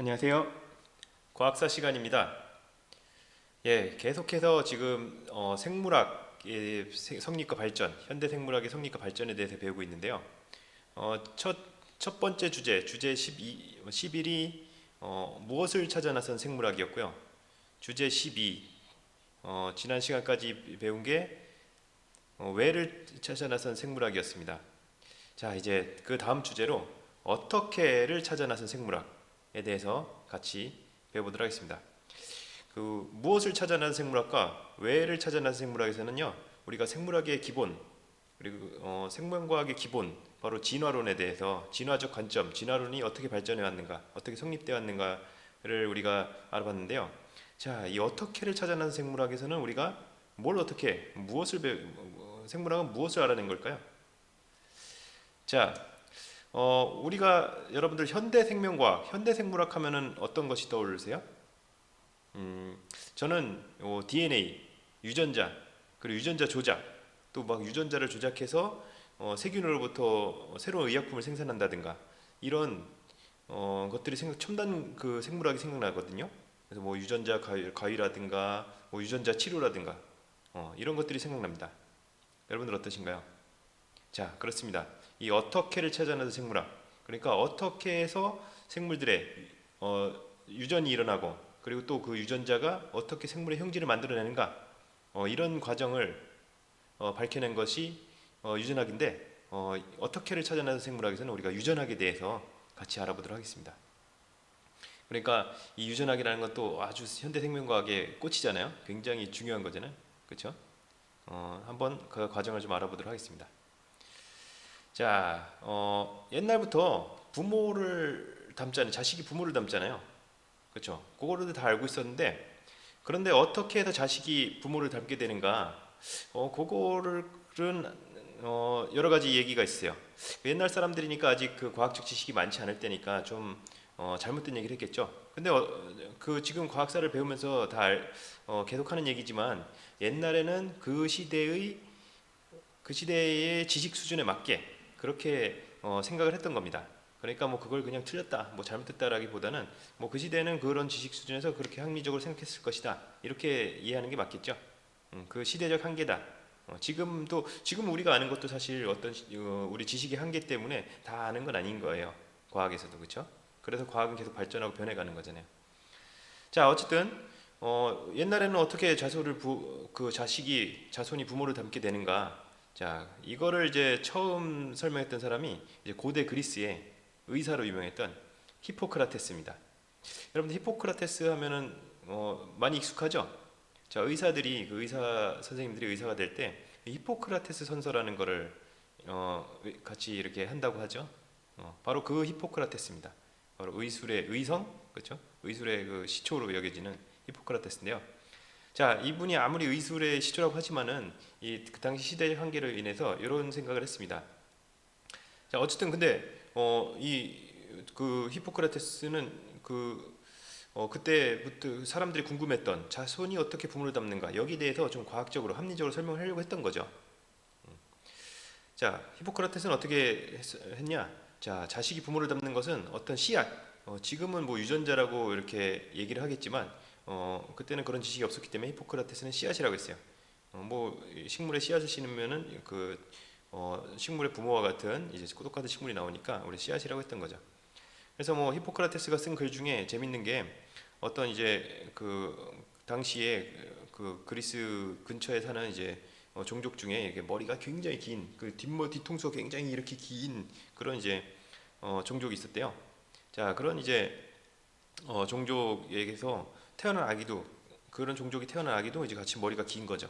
안녕하세요. 과학사 시간입니다. 예, 계속해서 지금 어, 생물학의 세- 성립과 발전, 현대 생물학의 성립과 발전에 대해서 배우고 있는데요. 어, 첫, 첫 번째 주제, 주제 12, 11이 어, 무엇을 찾아 나선 생물학이었고요. 주제 12, 어, 지난 시간까지 배운 게 어, 왜를 찾아 나선 생물학이었습니다. 자, 이제 그 다음 주제로 어떻게를 찾아 나선 생물학에 대해서 같이 배워보도록 하겠습니다. 그 무엇을 찾아 나선 생물학과 왜를 찾아 나선 생물학에서는요, 우리가 생물학의 기본 그리고 어, 생명과학의 기본 바로 진화론에 대해서 진화적 관점, 진화론이 어떻게 발전해 왔는가, 어떻게 성립되어 왔는가를 우리가 알아봤는데요. 자, 이 어떻게를 찾아 나선 생물학에서는 우리가 뭘 어떻게 무엇을 배 어, 생물학은 무엇을 알아낸 걸까요? 자, 어, 우리가 여러분들 현대 생명과학, 현대 생물학 하면은 어떤 것이 떠오르세요? 음, 저는 어, DNA, 유전자, 그리고 유전자 조작, 또 막 유전자를 조작해서 어, 세균으로부터 새로운 의약품을 생산한다든가 이런 어, 것들이 생각 첨단 그 생물학이 생각나거든요. 그래서 뭐 유전자 가위, 가위라든가 뭐 유전자 치료라든가 어, 이런 것들이 생각납니다. 여러분들 어떠신가요? 자, 그렇습니다. 이 어떻게를 찾아내는 생물학. 그러니까 어떻게 해서 생물들의 어, 유전이 일어나고 그리고 또 그 유전자가 어떻게 생물의 형질을 만들어내는가 어, 이런 과정을 어, 밝혀낸 것이 어, 유전학인데 어, 어떻게를 찾아내는 생물학에서는 우리가 유전학에 대해서 같이 알아보도록 하겠습니다. 그러니까 이 유전학이라는 것도 아주 현대 생명과학의 꽃이잖아요. 굉장히 중요한 거잖아요. 그렇죠? 어, 한번 그 과정을 좀 알아보도록 하겠습니다. 자, 어, 옛날부터 부모를 닮잖아요. 자식이 부모를 닮잖아요. 그렇죠? 그거를 다 알고 있었는데 그런데 어떻게 해서 자식이 부모를 닮게 되는가? 어, 그거를은 어, 여러 가지 얘기가 있어요. 옛날 사람들이니까 아직 그 과학적 지식이 많지 않을 때니까 좀 어, 잘못된 얘기를 했겠죠. 근데 어, 그 지금 과학사를 배우면서 다 알, 어, 계속하는 얘기지만 옛날에는 그 시대의 그 시대의 지식 수준에 맞게 그렇게 어, 생각을 했던 겁니다. 그러니까 뭐 그걸 그냥 틀렸다, 뭐 잘못했다라기보다는 뭐 그 시대는 그런 지식 수준에서 그렇게 합리적으로 생각했을 것이다 이렇게 이해하는 게 맞겠죠. 음, 그 시대적 한계다. 어, 지금도 지금 우리가 아는 것도 사실 어떤 시- 어, 우리 지식의 한계 때문에 다 아는 건 아닌 거예요. 과학에서도 그렇죠. 그래서 과학은 계속 발전하고 변해가는 거잖아요. 자 어쨌든 어, 옛날에는 어떻게 자손을 부, 그 자식이 자손이 부모를 닮게 되는가? 자 이거를 이제 처음 설명했던 사람이 이제 고대 그리스의 의사로 유명했던 히포크라테스입니다. 여러분들 히포크라테스 하면은 어, 많이 익숙하죠? 자 의사들이 그 의사 선생님들이 의사가 될 때 히포크라테스 선서라는 거를 어, 같이 이렇게 한다고 하죠. 어, 바로 그 히포크라테스입니다. 바로 의술의 의성 그렇죠? 의술의 그 시초로 여겨지는 히포크라테스인데요. 자 이분이 아무리 의술의 시초라고 하지만은 이 그 당시 시대의 한계로 인해서 이런 생각을 했습니다. 자 어쨌든 근데 어, 이 그 히포크라테스는 그 어, 그때부터 사람들이 궁금했던 자손이 어떻게 부모를 닮는가 여기에 대해서 좀 과학적으로 합리적으로 설명을 하려고 했던 거죠. 음. 자 히포크라테스는 어떻게 했, 했냐? 자 자식이 부모를 닮는 것은 어떤 씨앗. 어, 지금은 뭐 유전자라고 이렇게 얘기를 하겠지만 어, 그때는 그런 지식이 없었기 때문에 히포크라테스는 씨앗이라고 했어요. 어, 뭐 식물에 씨앗을 심으면은 그 어, 식물의 부모와 같은 이제 똑같은 식물이 나오니까 우리 씨앗이라고 했던 거죠. 그래서 뭐 히포크라테스가 쓴 글 중에 재밌는 게 어떤 이제 그 당시에 그 그리스 근처에 사는 이제 어, 종족 중에 이렇게 머리가 굉장히 긴 그 뒷머 뒤통수가 굉장히 이렇게 긴 그런 이제 어, 종족이 있었대요. 자 그런 이제 어, 종족에게서 태어난 아기도 그런 종족이 태어난 아기도 이제 같이 머리가 긴 거죠.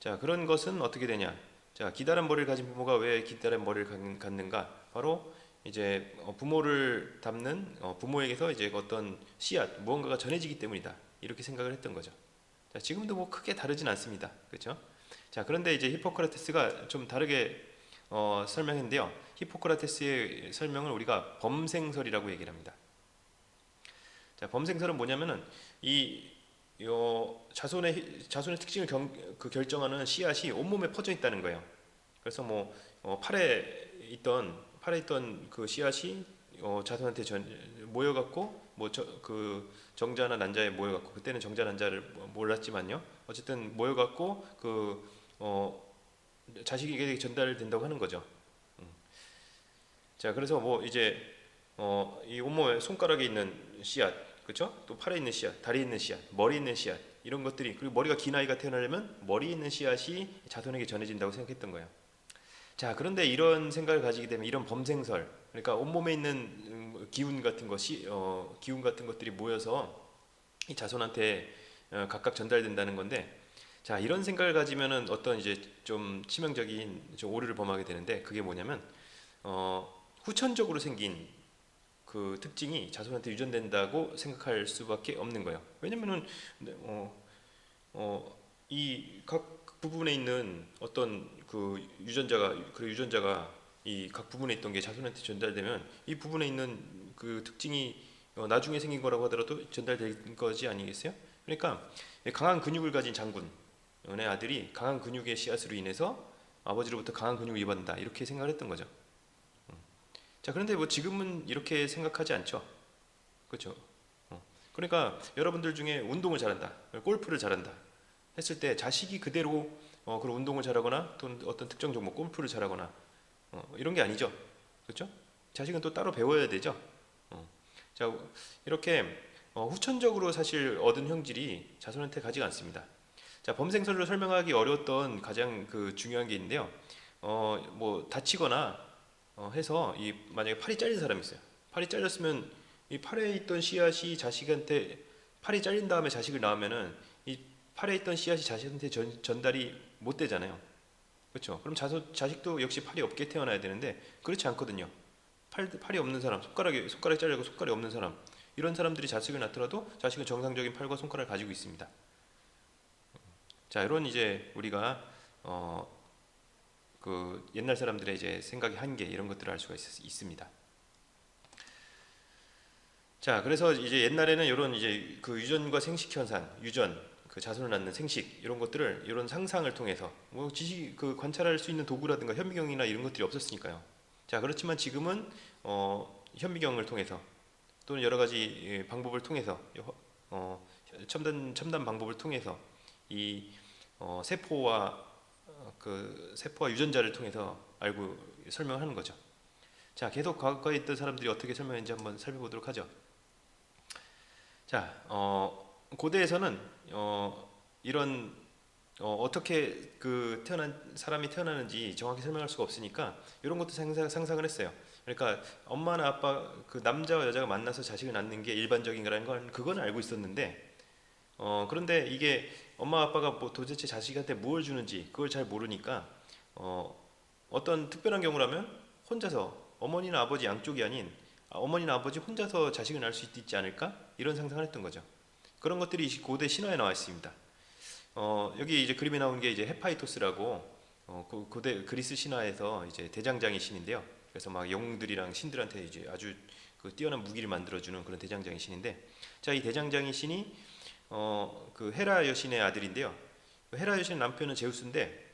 자 그런 것은 어떻게 되냐? 자 기다란 머리를 가진 부모가 왜 기다란 머리를 갖- 갖는가? 바로 이제 어, 부모를 닮는 어, 부모에게서 이제 어떤 씨앗 무언가가 전해지기 때문이다 이렇게 생각을 했던 거죠. 자 지금도 뭐 크게 다르진 않습니다. 그렇죠? 자 그런데 이제 히포크라테스가 좀 다르게 어, 설명했는데요. 히포크라테스의 설명을 우리가 범생설이라고 얘기를 합니다. 자 범생설은 뭐냐면은 이 요, 자손의 자손의 특징을 경, 그 결정하는 씨앗이 온몸에 퍼져 있다는 거예요. 그래서 뭐 어, 팔에 있던 팔에 있던 그 씨앗이 어, 자손한테 전, 모여갖고 뭐 그 정자나 난자에 모여갖고 그때는 정자 난자를 뭐 몰랐지만요. 어쨌든 모여갖고 그 어, 자식에게 전달된다고 하는 거죠. 음. 자 그래서 뭐 이제 어, 이 온몸에 손가락에 있는 씨앗, 그렇죠? 또 팔에 있는 씨앗, 다리에 있는 씨앗, 머리에 있는 씨앗 이런 것들이 그리고 머리가 긴 아이가 태어나려면 머리에 있는 씨앗이 자손에게 전해진다고 생각했던 거예요. 자 그런데 이런 생각을 가지게 되면 이런 범생설, 그러니까 온몸에 있는 음, 기운 같은 것이 어, 기운 같은 것들이 모여서 이 자손한테 어, 각각 전달된다는 건데. 자 이런 생각을 가지면은 어떤 이제 좀 치명적인 좀 오류를 범하게 되는데 그게 뭐냐면 어, 후천적으로 생긴 그 특징이 자손한테 유전된다고 생각할 수밖에 없는 거예요. 왜냐면은 어, 어, 이 각 부분에 있는 어떤 그 유전자가 그 유전자가 이 각 부분에 있던 게 자손한테 전달되면 이 부분에 있는 그 특징이 어, 나중에 생긴 거라고 하더라도 전달될 거지 아니겠어요? 그러니까 강한 근육을 가진 장군 의 아들이 강한 근육의 씨앗으로 인해서 아버지로부터 강한 근육을 입었다 이렇게 생각을 했던 거죠. 음. 자 그런데 뭐 지금은 이렇게 생각하지 않죠. 그렇죠. 어. 그러니까 여러분들 중에 운동을 잘한다, 골프를 잘한다 했을 때 자식이 그대로 어, 그런 운동을 잘하거나 또는 어떤 특정 종목 골프를 잘하거나 어, 이런 게 아니죠. 그렇죠? 자식은 또 따로 배워야 되죠. 어. 자 이렇게 어, 후천적으로 사실 얻은 형질이 자손한테 가지가 않습니다. 자, 범생설로 설명하기 어려웠던 가장 그 중요한 게 있는데요. 어, 뭐 다치거나 어, 해서 이 만약에 팔이 잘린 사람이 있어요. 팔이 잘렸으면 이 팔에 있던 씨앗이 자식한테 팔이 잘린 다음에 자식을 낳으면은 이 팔에 있던 씨앗이 자식한테 전, 전달이 못 되잖아요. 그렇죠? 그럼 자소, 자식도 역시 팔이 없게 태어나야 되는데 그렇지 않거든요. 팔, 팔이 없는 사람, 손가락이 손가락이 잘리고 손가락이 없는 사람 이런 사람들이 자식을 낳더라도 자식은 정상적인 팔과 손가락을 가지고 있습니다. 자, 이런 이제 우리가 어, 그 옛날 사람들의 이제 생각의 한계 이런 것들을 알 수가 있, 습니다 자, 그래서 이제 옛날에는 이런 이제 그 유전과 생식 현상, 유전, 그 자손을 낳는 생식 이런 것들을 이런 상상을 통해서 뭐 지식 그 관찰할 수 있는 도구라든가 현미경이나 이런 것들이 없었으니까요. 자, 그렇지만 지금은 어, 현미경을 통해서 또는 여러 가지 예, 방법을 통해서 어, 첨단 첨단 방법을 통해서 이 어, 세포와 어, 그 세포와 유전자를 통해서 알고 설명하는 거죠. 자, 계속 과거에 있던 사람들이 어떻게 설명했는지 한번 살펴보도록 하죠. 자, 어, 고대에서는 어, 이런 어, 떻게그 태어난 사람이 태어나는지 정확히 설명할 수가 없으니까 이런 것도 상상, 상상을 했어요. 그러니까 엄마나 아빠 그 남자와 여자가 만나서 자식을 낳는 게 일반적인 거라는 건 그건 알고 있었는데 어, 그런데 이게 엄마 아빠가 뭐 도대체 자식한테 뭘 주는지 그걸 잘 모르니까 어, 어떤 특별한 경우라면 혼자서 어머니나 아버지 양쪽이 아닌 어머니나 아버지 혼자서 자식을 낳을 수 있지 않을까 이런 상상을 했던 거죠. 그런 것들이 고대 신화에 나와 있습니다. 어, 여기 이제 그림에 나온 게 이제 헤파이토스라고 어, 그 고대 그리스 신화에서 이제 대장장이 신인데요. 그래서 막 영웅들이랑 신들한테 이제 아주 그 뛰어난 무기를 만들어주는 그런 대장장이 신인데, 자 이 대장장이 신이 어, 그 헤라 여신의 아들인데요. 헤라 여신 남편은 제우스인데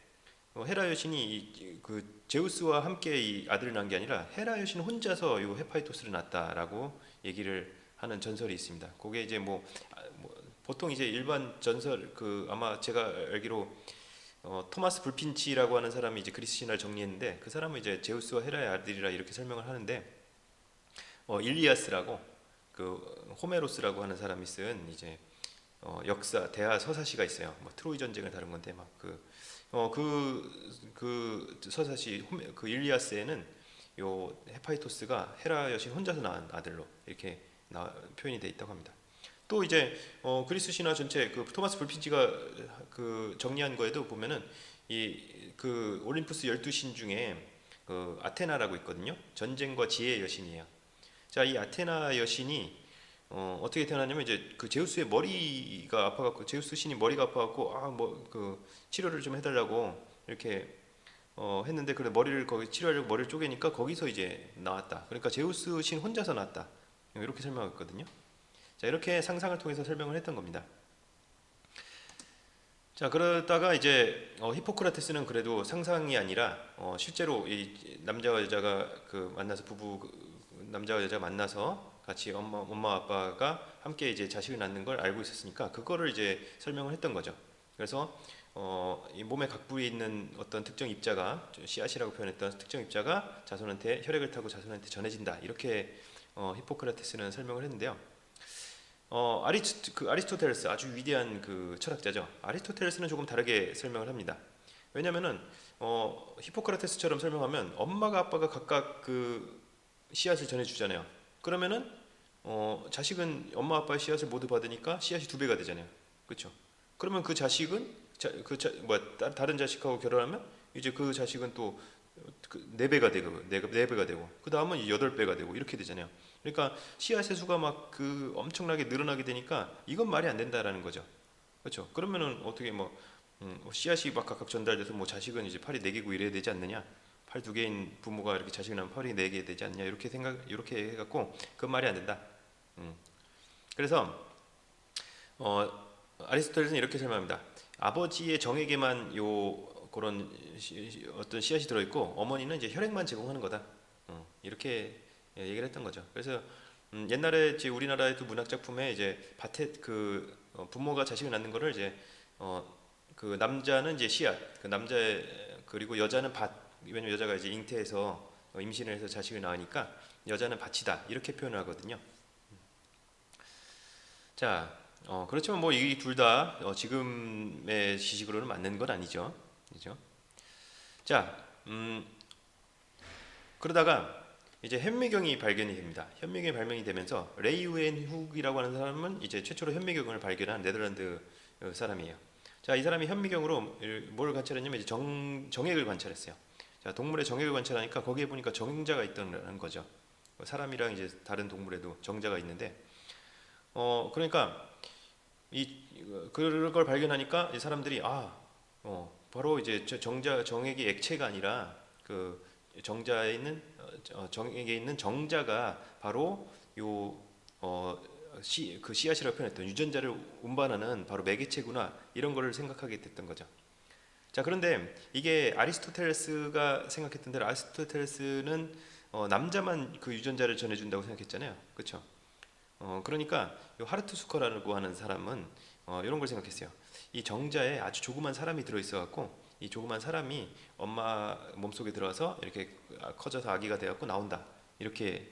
어, 헤라 여신이 이, 그 제우스와 함께 이 아들을 낳은 게 아니라 헤라 여신 혼자서 이 헤파이토스를 낳았다라고 얘기를 하는 전설이 있습니다. 그게 이제 뭐, 아, 뭐 보통 이제 일반 전설 그 아마 제가 알기로 어, 토마스 불핀치라고 하는 사람이 이제 그리스 신화를 정리했는데 그 사람은 이제 제우스와 헤라의 아들이라 이렇게 설명을 하는데 어, 일리아스라고 그 호메로스라고 하는 사람이 쓴 이제 어, 역사 대하 서사시가 있어요. 뭐 트로이 전쟁을 다룬 건데 막그 어, 그, 그 서사시 그 일리아스에는 요 헤파이토스가 헤라 여신 혼자서 낳은 아들로 이렇게 나, 표현이 돼 있다고 합니다. 또 이제 어, 그리스 신화 전체 그 토마스 불피지가 그 정리한 거에도 보면은 이 그 올림푸스 열두 신 중에 그 아테나라고 있거든요. 전쟁과 지혜의 여신이에요. 자, 이 아테나 여신이 어, 어떻게 태어났냐면 이제 그 제우스의 머리가 아파갖고 제우스 신이 머리가 아파갖고 아 뭐 그 치료를 좀 해달라고 이렇게 어, 했는데 그래 머리를 거기 치료하려고 머리를 쪼개니까 거기서 이제 나왔다. 그러니까 제우스 신 혼자서 나왔다. 이렇게 설명했거든요. 자 이렇게 상상을 통해서 설명을 했던 겁니다. 자 그러다가 이제 어, 히포크라테스는 그래도 상상이 아니라 어, 실제로 이 남자와 여자가 그 만나서 부부 그 남자와 여자 가 만나서 같이 엄마 엄마 아빠가 함께 이제 자식을 낳는 걸 알고 있었으니까 그거를 이제 설명을 했던 거죠. 그래서 어, 이 몸의 각 부위에 있는 어떤 특정 입자가 저 씨앗이라고 표현했던 특정 입자가 자손한테 혈액을 타고 자손한테 전해진다 이렇게 어, 히포크라테스는 설명을 했는데요. 어, 아리스토, 그 아리스토텔레스 아주 위대한 그 철학자죠. 아리스토텔레스는 조금 다르게 설명을 합니다. 왜냐하면은 어, 히포크라테스처럼 설명하면 엄마가 아빠가 각각 그 씨앗을 전해주잖아요. 그러면은 어, 자식은 엄마 아빠의 씨앗을 모두 받으니까 씨앗이 두 배가 되잖아요. 그렇죠? 그러면 그 자식은 자, 그 자, 뭐 다- 다른 자식하고 결혼하면 이제 그 자식은 또 네 배가 되고 네, 네 배가 되고 그 다음은 여덟 배가 되고 이렇게 되잖아요. 그러니까 씨앗의 수가 막 그 엄청나게 늘어나게 되니까 이건 말이 안 된다라는 거죠. 그렇죠? 그러면은 어떻게 뭐 음, 씨앗이 막 각각 전달돼서 뭐 자식은 이제 팔이 네 개고 이래야 되지 않느냐? 팔 두 개인 부모가 이렇게 자식을 낳으면 팔이 네 개 되지 않냐? 이렇게 생각 이렇게 해갖고 그건 말이 안 된다. 음. 그래서 어, 아리스토텔레스는 이렇게 설명합니다. 아버지의 정에게만 요 그런 시- 시- 어떤 씨앗이 들어 있고 어머니는 이제 혈액만 제공하는 거다. 어, 이렇게 예, 얘기를 했던 거죠. 그래서 음, 옛날에 이제 우리나라의 두 문학 작품에 이제 밭에 그 어, 부모가 자식을 낳는 거를 이제 어, 그 남자는 이제 씨앗, 그 남자 그리고 여자는 밭. 왜냐면 여자가 이제 잉태해서 어, 임신을 해서 자식을 낳으니까 여자는 밭이다 이렇게 표현을 하거든요. 자, 어, 그렇지만 뭐 이 둘다 지금의 지식으로는 맞는 건 아니죠. 그죠? 자, 음, 그러다가 이제 현미경이 발견이 됩니다. 현미경이 발명이 되면서 레이우엔 훅이라고 하는 사람은 이제 최초로 현미경을 발견한 네덜란드 어, 사람이에요. 자, 이 사람이 현미경으로 뭘 관찰했냐면 이제 정, 정액을 관찰했어요. 자, 동물의 정액을 관찰하니까 거기에 보니까 정자가 있다는 거죠. 사람이랑 이제 다른 동물에도 정자가 있는데, 어, 그러니까 이 그걸 걸 발견하니까 이 사람들이 아, 어, 바로 이제 저 정자 정액이 액체가 아니라 그 정자에 있는 어, 정액에 있는 정자가 바로 요 어, 씨, 그 씨앗이라고 표현했던 유전자를 운반하는 바로 매개체구나 이런 거를 생각하게 됐던 거죠. 자 그런데 이게 아리스토텔레스가 생각했던 대로 아리스토텔레스는 어, 남자만 그 유전자를 전해준다고 생각했잖아요. 그렇죠? 어, 그러니까 요 하르트수커라고 하는 사람은 어, 이런 걸 생각했어요. 이 정자에 아주 조그만 사람이 들어있어 갖고 이 조그만 사람이 엄마 몸속에 들어와서 이렇게 커져서 아기가 되었고 나온다 이렇게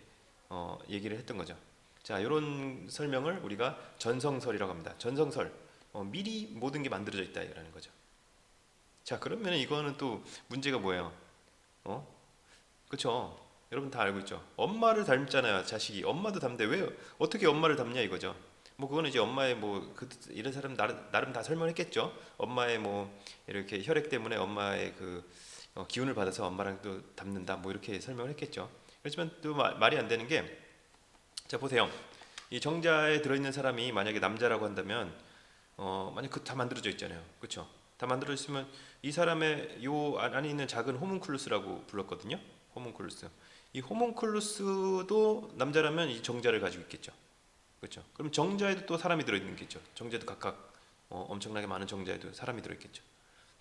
어, 얘기를 했던 거죠. 자 이런 설명을 우리가 전성설이라고 합니다. 전성설 어, 미리 모든 게 만들어져 있다라는 거죠. 자 그러면 이거는 또 문제가 뭐예요? 어? 그렇죠. 여러분 다 알고 있죠. 엄마를 닮잖아요, 자식이. 엄마도 닮는데 왜 어떻게 엄마를 닮냐 이거죠. 뭐 그거는 이제 엄마의 뭐 그 이런 사람 나름, 나름 다 설명했겠죠. 엄마의 뭐 이렇게 혈액 때문에 엄마의 그 어, 기운을 받아서 엄마랑 또 닮는다 뭐 이렇게 설명을 했겠죠. 그렇지만 또 마- 말이 안 되는 게 자 보세요. 이 정자에 들어있는 사람이 만약에 남자라고 한다면 어 만약 그 다 만들어져 있잖아요. 그렇죠? 다 만들어져 있으면 이 사람의 요 안- 안에 있는 작은 호문클루스라고 불렀거든요. 호문클루스. 이 호문클루스도 남자라면 이 정자를 가지고 있겠죠. 그렇죠? 그럼 정자에도 또 사람이 들어 있는 겠죠. 정자도 각각 어, 엄청나게 많은 정자에도 사람이 들어 있겠죠.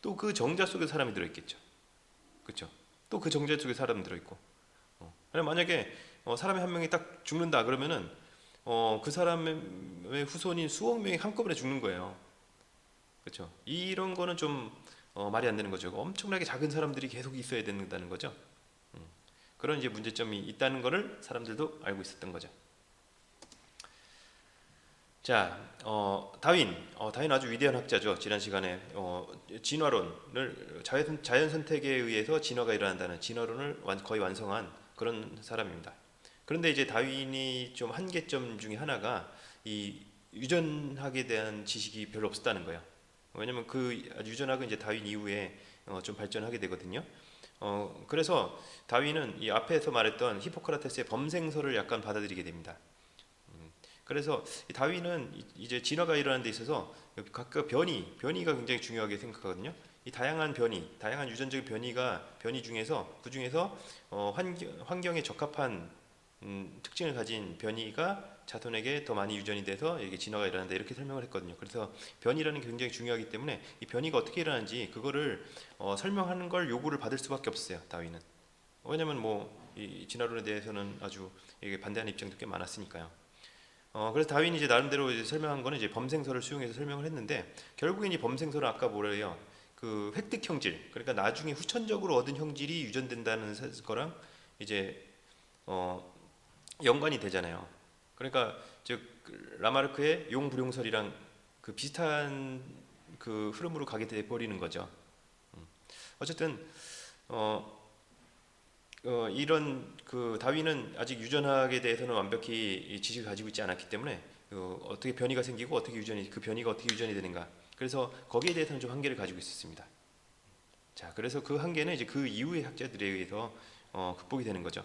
또 그 정자 속에 사람이 들어 있겠죠. 그렇죠? 또 그 정자 속에 사람이 들어 있고. 어. 그럼 만약에 어, 사람이 한 명이 딱 죽는다 그러면은 어, 그 사람의 후손인 수억 명이 한꺼번에 죽는 거예요. 그렇죠? 이런 거는 좀 어, 말이 안 되는 거죠. 엄청나게 작은 사람들이 계속 있어야 된다는 거죠. 음. 그런 이제 문제점이 있다는 거를 사람들도 알고 있었던 거죠. 자, 어, 다윈, 어, 다윈 아주 위대한 학자죠. 지난 시간에 어, 진화론을 자연, 자연 선택에 의해서 진화가 일어난다는 진화론을 완- 거의 완성한 그런 사람입니다. 그런데 이제 다윈이 좀 한계점 중에 하나가 이 유전학에 대한 지식이 별로 없었다는 거예요. 왜냐면 그 유전학은 이제 다윈 이후에 어, 좀 발전하게 되거든요. 어, 그래서 다윈은 이 앞에서 말했던 히포크라테스의 범생설을 약간 받아들이게 됩니다. 음, 그래서 이 다윈은 이- 이제 진화가 일어나는 데 있어서 각각 변이, 변이가 굉장히 중요하게 생각하거든요. 이 다양한 변이, 다양한 유전적인 변이가 변이 중에서 그 중에서 어, 환경, 환경에 적합한 음, 특징을 가진 변이가 자손에게 더 많이 유전이 돼서 이게 진화가 일어난다 이렇게 설명을 했거든요. 그래서 변이라는 게 굉장히 중요하기 때문에 이 변이가 어떻게 일어나는지 그거를 어, 설명하는 걸 요구를 받을 수밖에 없었어요. 다윈은. 왜냐면 뭐 이 진화론에 대해서는 아주 이게 반대하는 입장도 꽤 많았으니까요. 어, 그래서 다윈이 이제 나름대로 이제 설명한 거는 이제 범생설을 수용해서 설명을 했는데 결국엔 이 범생설은 아까 뭐래요? 그 획득 형질, 그러니까 나중에 후천적으로 얻은 형질이 유전된다는 사- 거랑 이제 어, 연관이 되잖아요. 그러니까 즉 라마르크의 용불용설이랑 그 비슷한 그 흐름으로 가게 돼 버리는 거죠. 음. 어쨌든 어, 어, 이런 그 다윈은 아직 유전학에 대해서는 완벽히 이 지식을 가지고 있지 않았기 때문에 어, 어떻게 변이가 생기고 어떻게 유전이 그 변이가 어떻게 유전이 되는가 그래서 거기에 대해서는 좀 한계를 가지고 있었습니다. 자 그래서 그 한계는 이제 그 이후의 학자들에 의해서 어, 극복이 되는 거죠.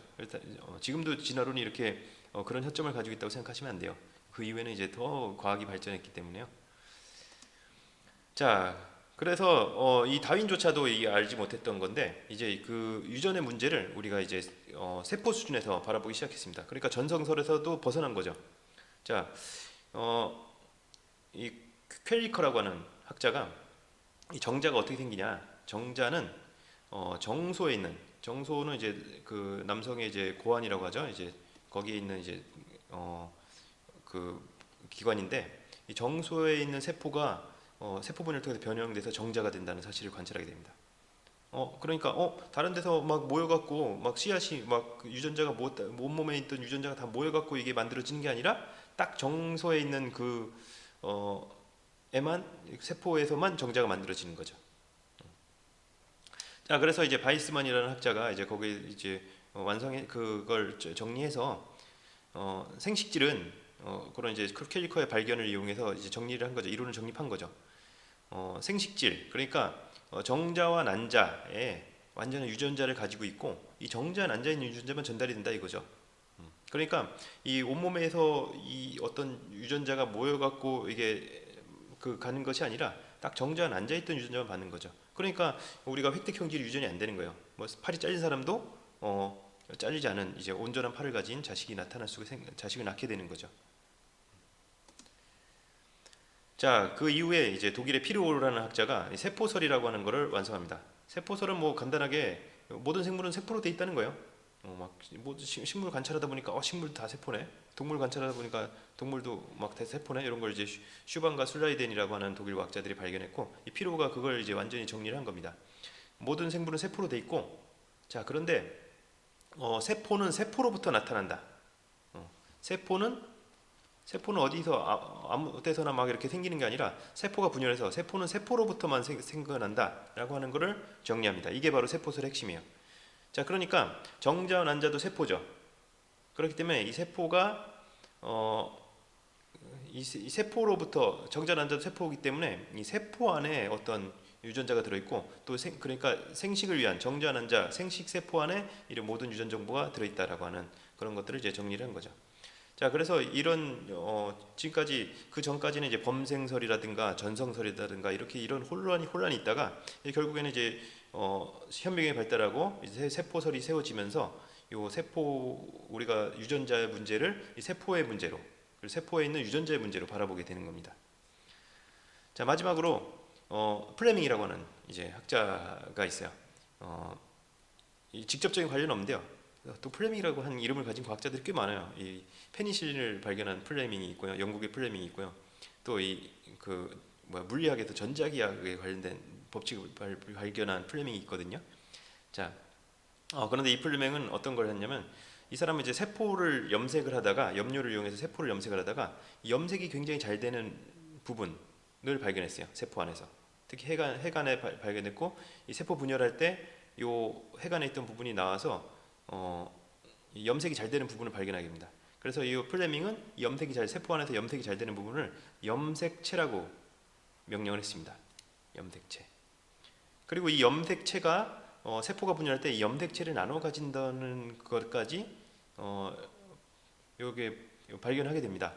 어, 지금도 진화론이 이렇게 어, 그런 허점을 가지고 있다고 생각하시면 안 돼요. 그 이후에는 이제 더 과학이 발전했기 때문에요. 자, 그래서 어, 이 다윈조차도 이게 알지 못했던 건데 이제 그 유전의 문제를 우리가 이제 어, 세포 수준에서 바라보기 시작했습니다. 그러니까 전성설에서도 벗어난 거죠. 자, 어, 이 퀘리커라고 하는 학자가 이 정자가 어떻게 생기냐? 정자는 어, 정소에 있는 정소는 이제 그 남성의 이제 고환이라고 하죠. 이제 거기에 있는 이제 어, 그 기관인데 이 정소에 있는 세포가 어, 세포분을 통해서 변형돼서 정자가 된다는 사실을 관찰하게 됩니다. 어 그러니까 어 다른 데서 막 모여갖고 막 씨앗이 막그 유전자가 모, 몸몸에 있던 유전자가 다 모여갖고 이게 만들어지는 게 아니라 딱 정소에 있는 그 어, 에만 세포에서만 정자가 만들어지는 거죠. 자 그래서 이제 바이스만이라는 학자가 이제 거기 이제 어, 완성해 그걸 저- 정리해서 어, 생식질은 어, 그런 이제 크루켈리커의 발견을 이용해서 이제 정리를 한 거죠. 이론을 정립한 거죠. 어, 생식질 그러니까 어, 정자와 난자에 완전한 유전자를 가지고 있고 이 정자 난자에 있는 유전자만 전달이 된다 이거죠. 음, 그러니까 이 온몸에서 이 어떤 유전자가 모여 갖고 이게 그 가는 것이 아니라 딱 정자 난자 있던 유전자만 받는 거죠. 그러니까 우리가 획득 형질이 유전이 안 되는 거예요. 뭐 팔이 잘린 사람도 어, 잘리지 않은 이제 온전한 팔을 가진 자식이 나타날 생, 자식을 낳게 되는 거죠. 자, 그 이후에 이제 독일의 피르오라는 학자가 이 세포설이라고 하는 것을 완성합니다. 세포설은 뭐 간단하게 모든 생물은 세포로 돼 있다는 거예요. 어, 막 뭐, 시- 식물 관찰하다 보니까 어, 식물 다 세포네. 동물 관찰하다 보니까 동물도 막 다 세포네. 이런 걸 이제 슈- 슈반과 술라이덴이라고 하는 독일 과학자들이 발견했고 이 피로가 그걸 이제 완전히 정리를 한 겁니다. 모든 생물은 세포로 돼 있고 자 그런데 어, 세포는 세포로부터 나타난다. 어, 세포는 세포는 어디서 아, 아무 데서나 막 이렇게 생기는 게 아니라 세포가 분열해서 세포는 세포로부터만 생- 생겨난다라고 하는 것을 정리합니다. 이게 바로 세포설의 핵심이에요. 자, 그러니까 정자와 난자도 세포죠. 그렇기 때문에 이 세포가 어, 이 세포로부터 정자 난자도 세포이기 때문에 이 세포 안에 어떤 유전자가 들어있고 또 생, 그러니까 생식을 위한 정자 난자 생식 세포 안에 이런 모든 유전 정보가 들어있다라고 하는 그런 것들을 이제 정리를 한 거죠. 자, 그래서 이런 어, 지금까지 그 전까지는 이제 범생설이라든가 전성설이라든가 이렇게 이런 혼란이 혼란이 있다가 결국에는 이제 어, 현명이 발달하고 이제 세포설이 세워지면서 요 세포 우리가 유전자의 문제를 이 세포의 문제로 그리고 세포에 있는 유전자의 문제로 바라보게 되는 겁니다. 자 마지막으로 어, 플레밍이라고 하는 이제 학자가 있어요. 어, 이 직접적인 관련은 없는데요. 또 플레밍이라고 하는 이름을 가진 과학자들이 꽤 많아요. 이 페니실린을 발견한 플레밍이 있고요. 영국의 플레밍이 있고요. 또 이 그 뭐야 물리학에서 전자기학에 관련된 법칙을 발, 발견한 플레밍이 있거든요. 자, 어, 그런데 이 플레밍은 어떤 걸 했냐면 이 사람은 이제 세포를 염색을 하다가 염료를 이용해서 세포를 염색을 하다가 이 염색이 굉장히 잘 되는 부분을 발견했어요. 세포 안에서. 특히 해간 해간에 발, 발견했고 이 세포 분열할 때요 해간에 있던 부분이 나와서 어, 이 염색이 잘 되는 부분을 발견하게 됩니다. 그래서 이 플레밍은 이 염색이 잘 세포 안에서 염색이 잘 되는 부분을 염색체라고 명령을 했습니다. 염색체. 그리고 이 염색체가 어, 세포가 분열할 때 이 염색체를 나눠 가진다는 것까지 어, 요게 발견하게 됩니다.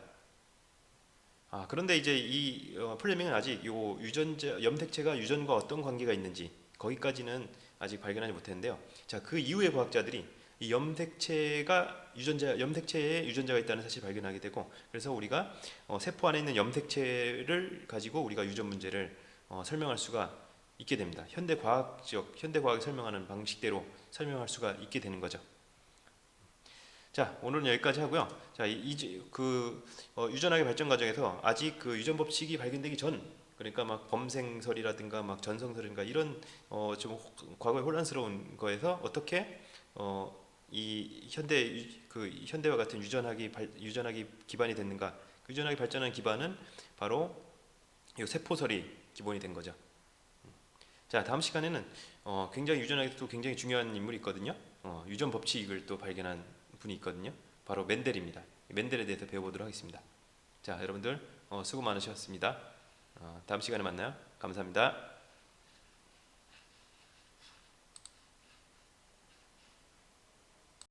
아 그런데 이제 이 어, 플레밍은 아직 요 유전자 염색체가 유전과 어떤 관계가 있는지 거기까지는 아직 발견하지 못했는데요. 자 그 이후의 과학자들이 이 염색체가 유전자 염색체에 유전자가 있다는 사실 을 발견하게 되고 그래서 우리가 어, 세포 안에 있는 염색체를 가지고 우리가 유전 문제를 어, 설명할 수가 있게 됩니다. 현대 과학적 현대 과학이 설명하는 방식대로 설명할 수가 있게 되는 거죠. 자 오늘은 여기까지 하고요. 자 이제 그 어, 유전학의 발전 과정에서 아직 그 유전 법칙이 발견되기 전 그러니까 막 범생설이라든가 막 전성설인가 이런 어, 좀 과거에 혼란스러운 거에서 어떻게 어, 이 현대 유- 그 현대와 같은 유전학이 발, 유전학이 기반이 됐는가? 그 유전학이 발전한 기반은 바로 이 세포설이 기본이 된 거죠. 자 다음 시간에는 어, 굉장히 유전학에도 굉장히 중요한 인물이 있거든요. 어, 유전 법칙을 또 발견한 분이 있거든요. 바로 멘델입니다. 이 멘델에 대해서 배워보도록 하겠습니다. 자 여러분들 어, 수고 많으셨습니다. 어, 다음 시간에 만나요. 감사합니다.